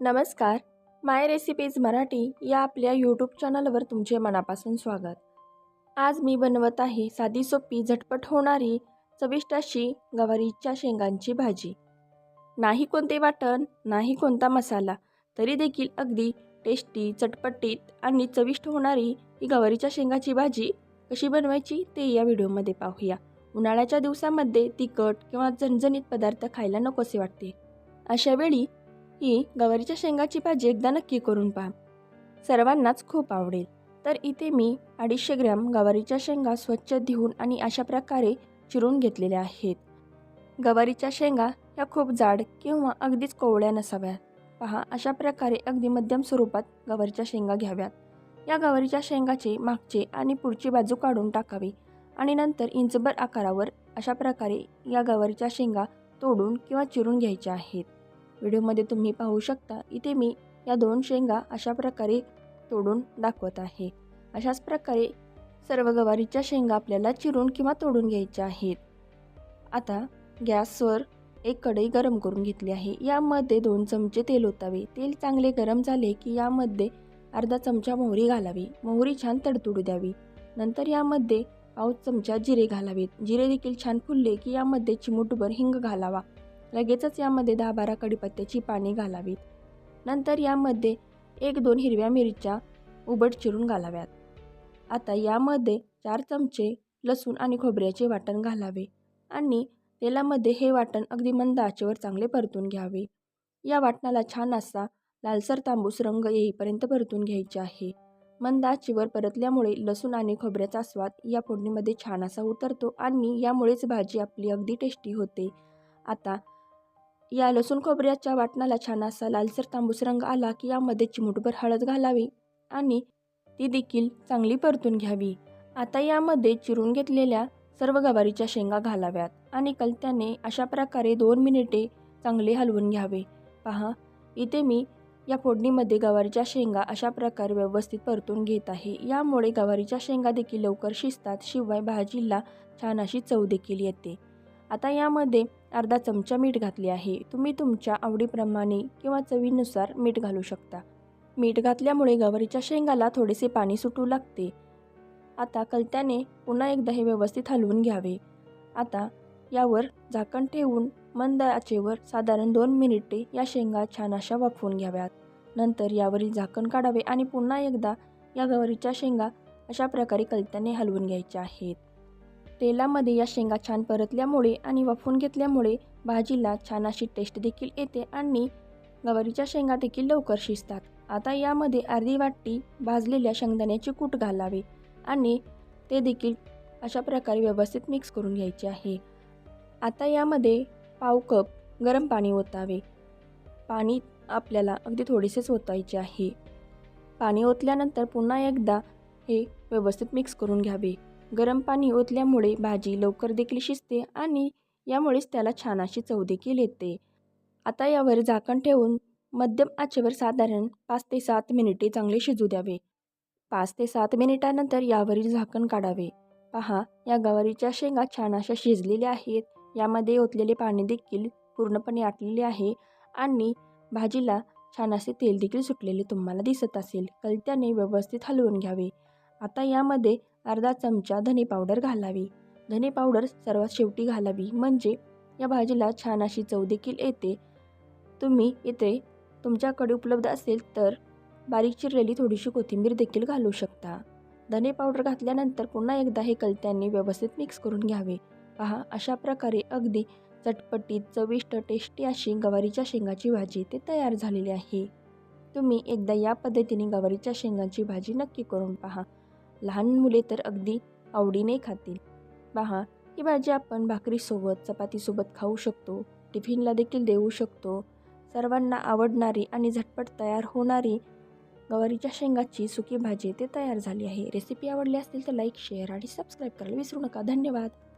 नमस्कार. माय रेसिपीज मराठी या आपल्या यूट्यूब चॅनलवर तुमचे मनापासून स्वागत. आज मी बनवत आहे साधी सोपी झटपट होणारी चविष्ट अशी गवारीच्या शेंगांची भाजी. नाही कोणते वाटण नाही कोणता मसाला तरी देखील अगदी टेस्टी चटपटीत आणि चविष्ट होणारी ही गवारीच्या शेंगाची भाजी कशी बनवायची ते या व्हिडिओमध्ये पाहूया. उन्हाळ्याच्या दिवसामध्ये तिखट किंवा झणझणीत पदार्थ खायला नकोसे वाटते. अशावेळी ही गवारीच्या शेंगाची भाजी एकदा नक्की करून पहा. सर्वांनाच खूप आवडेल. तर इथे मी अडीचशे ग्रॅम गवारीच्या शेंगा स्वच्छ धुवून आणि अशा प्रकारे चिरून घेतलेल्या आहेत. गवारीच्या शेंगा ह्या खूप जाड किंवा अगदीच कोवळ्या नसाव्यात. पहा अशा प्रकारे अगदी मध्यम स्वरूपात गवारीच्या शेंगा घ्याव्यात. या गवारीच्या शेंगाचे मागचे आणि पुढची बाजू काढून टाकावी आणि नंतर इंचभर आकारावर अशा प्रकारे या गवारीच्या शेंगा तोडून किंवा चिरून घ्यायच्या आहेत. व्हिडिओमध्ये तुम्ही पाहू शकता. इथे मी या दोन शेंगा अशा प्रकारे तोडून दाखवत आहे. अशाच प्रकारे सर्व गवारीच्या शेंगा आपल्याला चिरून किंवा तोडून घ्यायच्या आहेत. आता गॅसवर एक कढई गरम करून घेतली आहे. यामध्ये दोन चमचे तेल ओतावे. तेल चांगले गरम झाले की यामध्ये अर्धा चमचा मोहरी घालावी. मोहरी छान तडतुडू द्यावी. नंतर यामध्ये पाव चमचा जिरे घालावेत. जिरे देखील छान फुलले की यामध्ये चिमूटभर हिंग घालावा. लगेचच यामध्ये दहा बारा कडीपत्त्याची पाने घालावीत. नंतर यामध्ये एक दोन हिरव्या मिरच्या उबट चिरून घालाव्यात. आता यामध्ये चार चमचे लसूण आणि खोबऱ्याचे वाटण घालावे आणि तेलामध्ये हे वाटण अगदी मंद आचेवर चांगले परतून घ्यावे. या वाटणाला छान असा लालसर तांबूस रंग येईपर्यंत परतून घ्यायचे आहे. मंद आचेवर परतल्यामुळे लसूण आणि खोबऱ्याचा स्वाद या फोडणीमध्ये छान असा उतरतो आणि यामुळेच भाजी आपली अगदी टेस्टी होते. आता या लसूण खोबऱ्याच्या वाटणाला छान असा लालसर तांबूस रंग आला की यामध्ये चिमूटभर हळद घालावी आणि ती देखील चांगली परतून घ्यावी. आता यामध्ये चिरून घेतलेल्या सर्व गवारीच्या शेंगा घालाव्यात आणि कलत्याने अशा प्रकारे दोन मिनिटे चांगले हलवून घ्यावे. पहा इथे मी या फोडणीमध्ये गवारीच्या शेंगा अशा प्रकारे व्यवस्थित परतून घेत आहे. यामुळे गवारीच्या शेंगा देखील लवकर शिजतात शिवाय भाजीला छान अशी चव देखील येते. आता यामध्ये अर्धा चमचा मीठ घातले आहे. तुम्ही तुमच्या आवडीप्रमाणे किंवा चवीनुसार मीठ घालू शकता. मीठ घातल्यामुळे गवारीच्या शेंगाला थोडेसे पाणी सुटू लागते. आता कलत्याने पुन्हा एकदा हे व्यवस्थित हलवून घ्यावे. आता यावर झाकण ठेवून मंद आचेवर साधारण दोन मिनिटे या शेंगा छान अशा वाफवून घ्याव्यात. नंतर यावरील झाकण काढावे आणि पुन्हा एकदा या गवारीच्या शेंगा अशा प्रकारे कलत्याने हलवून घ्यायच्या आहेत. तेलामध्ये या शेंगा छान परतल्यामुळे आणि वाफून घेतल्यामुळे भाजीला छान अशी टेस्ट देखील येते आणि गवारीच्या शेंगा देखील लवकर शिजतात. आता यामध्ये अर्धी वाटी भाजलेल्या शेंगदाण्याचे कूट घालावे आणि ते देखील अशा प्रकारे व्यवस्थित मिक्स करून घ्यायचे आहे. आता यामध्ये पाव कप गरम पाणी ओतावे. पाणी आपल्याला अगदी थोडेसेच ओतायचे आहे. पाणी ओतल्यानंतर पुन्हा एकदा हे व्यवस्थित मिक्स करून घ्यावे. गरम पाणी ओतल्यामुळे भाजी लवकर देखील शिजते आणि यामुळेच त्याला छान अशी चव देखील येते. आता यावर झाकण ठेवून मध्यम आचेवर साधारण पाच ते सात मिनिटे चांगले शिजू द्यावे. पाच ते सात मिनिटानंतर यावरील झाकण काढावे. पहा या गवारीच्या शेंगा छान अशा शिजलेल्या आहेत. यामध्ये ओतलेले पाणी देखील पूर्णपणे आटलेले आहे आणि भाजीला छान असे तेल देखील सुटलेले तुम्हाला दिसत असेल. कलत्याने व्यवस्थित हलवून घ्यावे. आता यामध्ये अर्धा चमचा धने पावडर घालावी. धने पावडर सर्वात शेवटी घालावी म्हणजे या भाजीला छान अशी चव देखील येते. तुम्ही इथे तुमच्याकडे उपलब्ध असेल तर बारीक चिरलेली थोडीशी कोथिंबीर देखील घालू शकता. धने पावडर घातल्यानंतर पुन्हा एकदा हे कलत्यांनी व्यवस्थित मिक्स करून घ्यावे. पहा अशा प्रकारे अगदी चटपटीत चविष्ट टेस्टी अशी गवारीच्या शेंगाची भाजी ते तयार झालेली आहे. तुम्ही एकदा या पद्धतीने गवारीच्या शेंगांची भाजी नक्की करून पहा. लहान मुले तर अगदी आवडीने खातील. पहा ही भाजी आपण भाकरीसोबत चपातीसोबत खाऊ शकतो टिफिनला देखील देऊ शकतो. सर्वांना आवडणारी आणि झटपट तयार होणारी गवारीच्या शेंगाची सुकी भाजी ते तयार झाली आहे. रेसिपी आवडली असतील तर लाईक शेअर आणि सबस्क्राईब करायला विसरू नका. धन्यवाद.